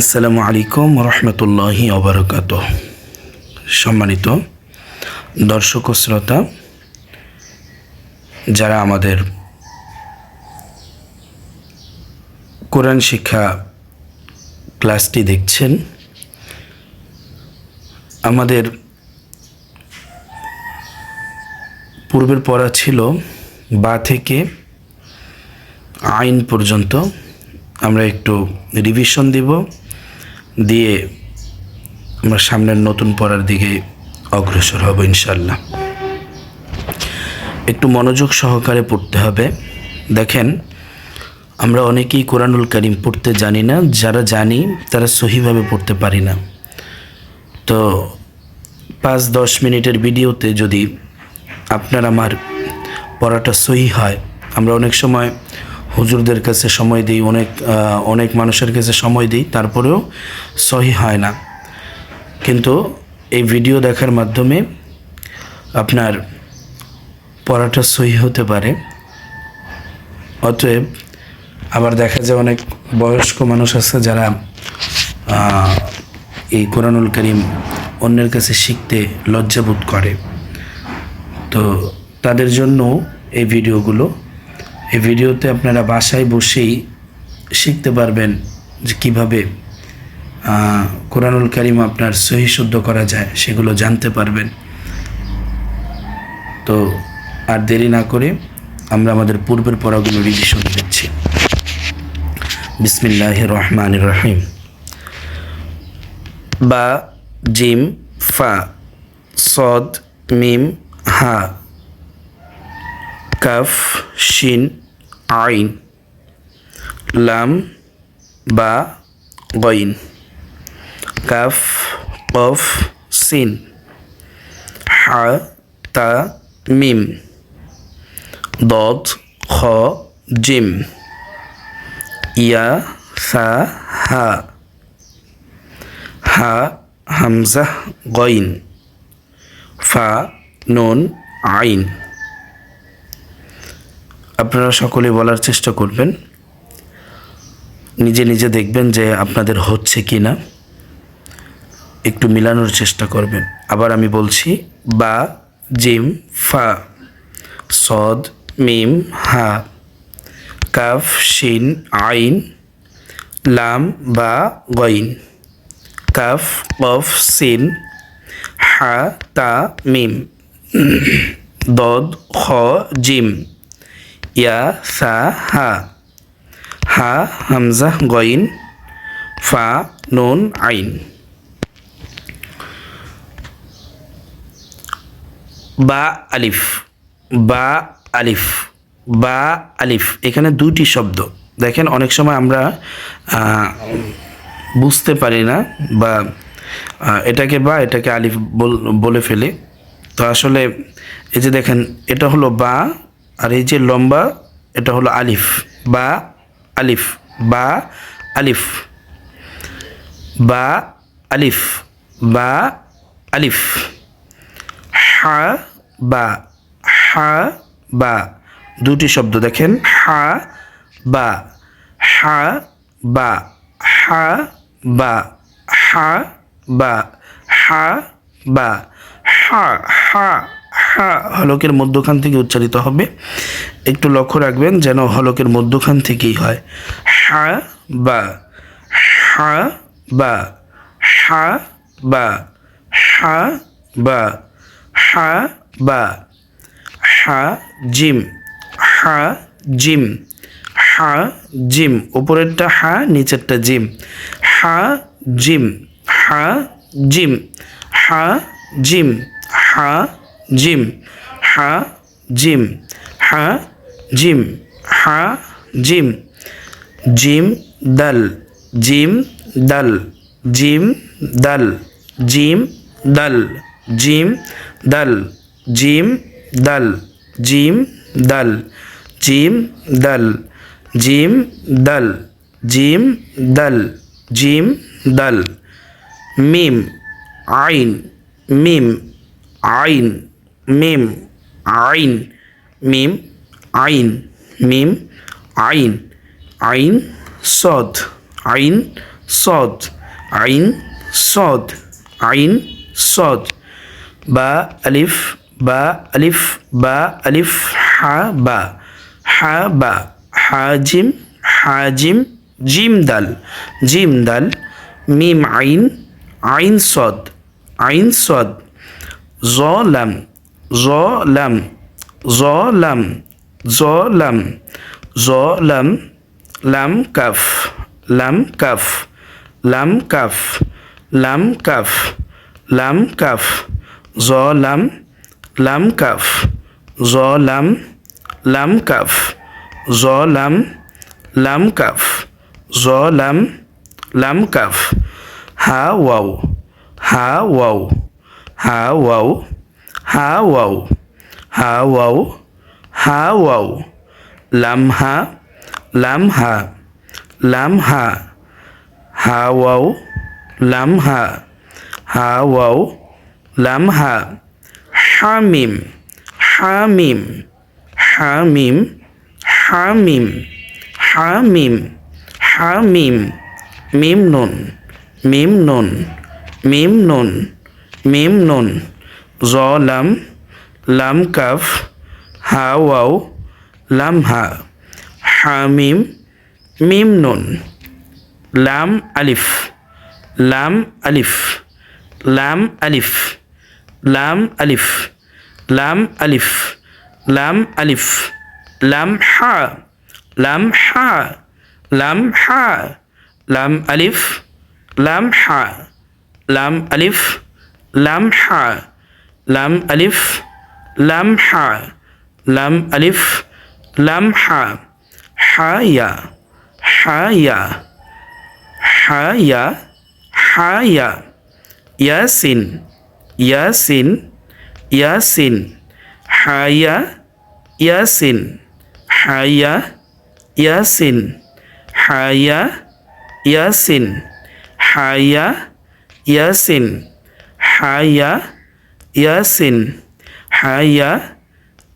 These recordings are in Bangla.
আসসালামু আলাইকুম রহমতুল্লাহি অবরকাত সম্মানিত দর্শক শ্রোতা, যারা আমাদের কোরআন শিক্ষা ক্লাসটি দেখছেন, আমাদের পূর্বের পড়া ছিল বা থেকে আইন পর্যন্ত। আমরা একটু রিভিশন দিব। দিয়ে আমরা সামনের নতুন পড়ার দিকে অগ্রসর হব ইনশাল্লাহ একটু মনোযোগ সহকারে পড়তে হবে। দেখেন, আমরা অনেকেই কোরআনুল করিম পড়তে জানি না, যারা জানি তারা সহিভাবে পড়তে পারি না। তো পাঁচ দশ মিনিটের ভিডিওতে যদি আপনার আমার পড়াটা সহি হয়, আমরা অনেক সময় হুজুরদের কাছে সময় দিই, অনেক অনেক মানুষের কাছে সময় দিই, তারপরেও সহি হয় না। কিন্তু এই ভিডিও দেখার মাধ্যমে আপনার পড়াটা সহি হতে পারে। অতএব আবার দেখা যায় অনেক বয়স্ক মানুষ আছে যারা এই কোরআনুল করিম অন্যের কাছে শিখতে লজ্জাবোধ করে। তো তাদের জন্য এই ভিডিওগুলো এই ভিডিওতে আপনারা বাসায় বসেই শিখতে পারবেন যে কীভাবে কোরআনুল কারিম আপনার সহি শুদ্ধ করা যায়, সেগুলো জানতে পারবেন। তো আর দেরি না করে আমরা আমাদের পূর্বের পড়াগুলো রিভিশন দিচ্ছি বিসমিল্লাহ রহমান রহিম। বা, জিম, ফা, সদ, মিম, হা কাফ, শিন, আইন। লাম, বা, গইন। কাফ, কফ, সিন। হা, তা, মিম। দদ, খ, জিম। ইয়া, সা, হা। হা হামজা গইন। ফা, নুন, আইন। আপনারা সকলে বলার চেষ্টা করবেন। নিজে নিজে দেখবেন যে আপনাদের হচ্ছে কি না একটু মিলানোর চেষ্টা করবেন। আবার আমি বলছি, বা, জিম, ফা, সদ, মিম, হা, কাফ, শিন, আইন, লাম, বা, গইন, কাফ, কফ, সিন, হা, তা, মিম, দদ, খ, জিম। ইয়া সা হা। হা, হামজা, গইন, ফা, নুন, আইন। বা, আলিফ। বা আলিফ। বা, আলিফ। এখানে দুটি শব্দ। দেখেন, অনেক সময় আমরা বুঝতে পারি না বা এটাকে বা, এটাকে আলিফ বল- ফেলে। তো আসলে, এই যে দেখেন, এটা হলো বা আর এই যে লম্বা, এটা হলো আলিফ, বা আলিফ বা আলিফ বা আলিফ বা আলিফ, হা, বা হা, বা, দুটি শব্দ দেখেন, হা, বা হা বা হা বা হা বা হা বা, হা হা হা হলকের মধ্যখান থেকে উচ্চারিত হবে। একটু লক্ষ্য রাখবেন যেন হলকের মধ্যখান থেকেই হয়। হা বা হা বা হা বা হা বা হা বা হা জিম হা জিম হা জিম, উপরেরটা হা, নিচেরটা জিম হা জিম হা জিম হা জিম হা जिम हा जिम हा जिम हा जिम जिम दल जिम दल जिम दल जिम दल जिम दल जिम दल जिम दल जिम दल जिम दल जिम दल जिम दल मीम आइन मीम आइन মিম, আইন মিম আইন মিম, আইন আইন, সদ আইন সদ আইন সদ আইন, সদ, বা, আলিফ বা আলিফ বা, আলিফ, হা, বা হা, বা, হাজিম হাজিম, জিম দাল জিম দাল, মিম আইন আইন সদ আইন সদ জলাম জলাম জলাম জলাম জলাম লাম কাফ লাম কাফ লাম কাফ লাম কাফ লাম কাফ জলাম লাম কাফ জলাম লাম কাফ জলাম লাম কাফ জলাম লাম কাফ হা ওয়াও হা ওয়াও হা ওয়াও হা ওয়াও হা ওয়াও হা ওয়াও লাম হা লাম হা লাম হা হা ওয়াও লাম হা হা ওয়াও লাম হা হামিম হামিম হামিম হামিম হামিম হামিম মিম নুন মিম নুন মিম নুন মিম নুন জলাম লাম কাফ হা ওয়াও লাম হা হামিম মিম নুন লাম আলিফ লাম আলিফ লাম আলিফ লাম আলিফ লাম আলিফ লাম আলিফ লাম হা লাম হা লাম হা লাম আলিফ লাম হা লাম আলিফ লাম হা লাম আলিফ লাম হা লাম আলিফ লাম হা হায়া হায়া হায়া হায়া ইয়াসিন ইয়াসিন ইয়াসিন হায়া ইয়াসিন হায়া ইয়াসিন হায়া ইয়াসিন হায়া ইয়াসিন হায়া ইয়াসিন হায়া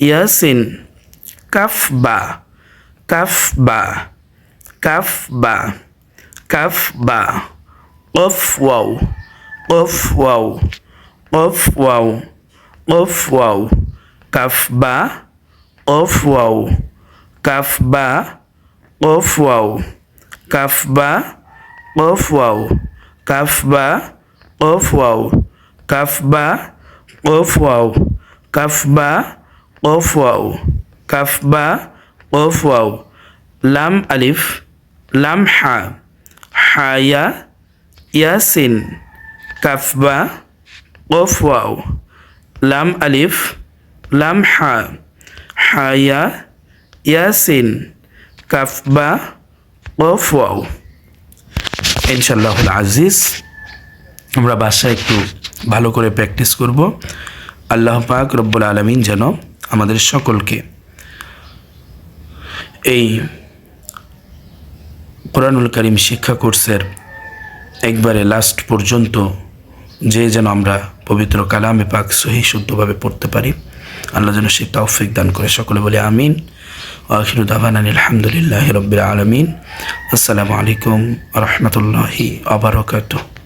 ইয়াসিন কাফ বা কাফ বা কাফ বা কাফ বা অফ ওয়াও অফ ওয়াও অফ ওয়াও অফ ওয়াও কাফ বা অফ ওয়াও কাফ বা অফ ওয়াও কাফ বা অফ ওয়াও কাফ বা অফ ওয়াও কাফ বা অফ ওয়াও কাফ বা অফ ওয়াও কাফ বা অফ ওয়াও লাম আলিফ লাম হা হায়া ইয়াসিন কাফ বা অফ ওয়াও লাম আলিফ লাম হা হায়া ইয়াসিন কাফ বা অফ ওয়াও ইনশাল্লাহুল আজিজ আমরা বাসায় একটু ভালো করে প্র্যাকটিস করব। আল্লাহ পাক রব্বুল আলমিন যেন আমাদের সকলকে এই কোরআনুল করিম শিক্ষা কোর্সের একবারে লাস্ট পর্যন্ত যে যেন আমরা পবিত্র কালামে পাক সহি শুদ্ধভাবে পড়তে পারি। আল্লাহ যেন সে তৌফিক দান করে। সকলে বলে আমিন। আখির দাবান আলহামদুলিল্লাহ রবিল আলমিন। আসসালামু আলাইকুম রহমতুল্লাহি আবরকাত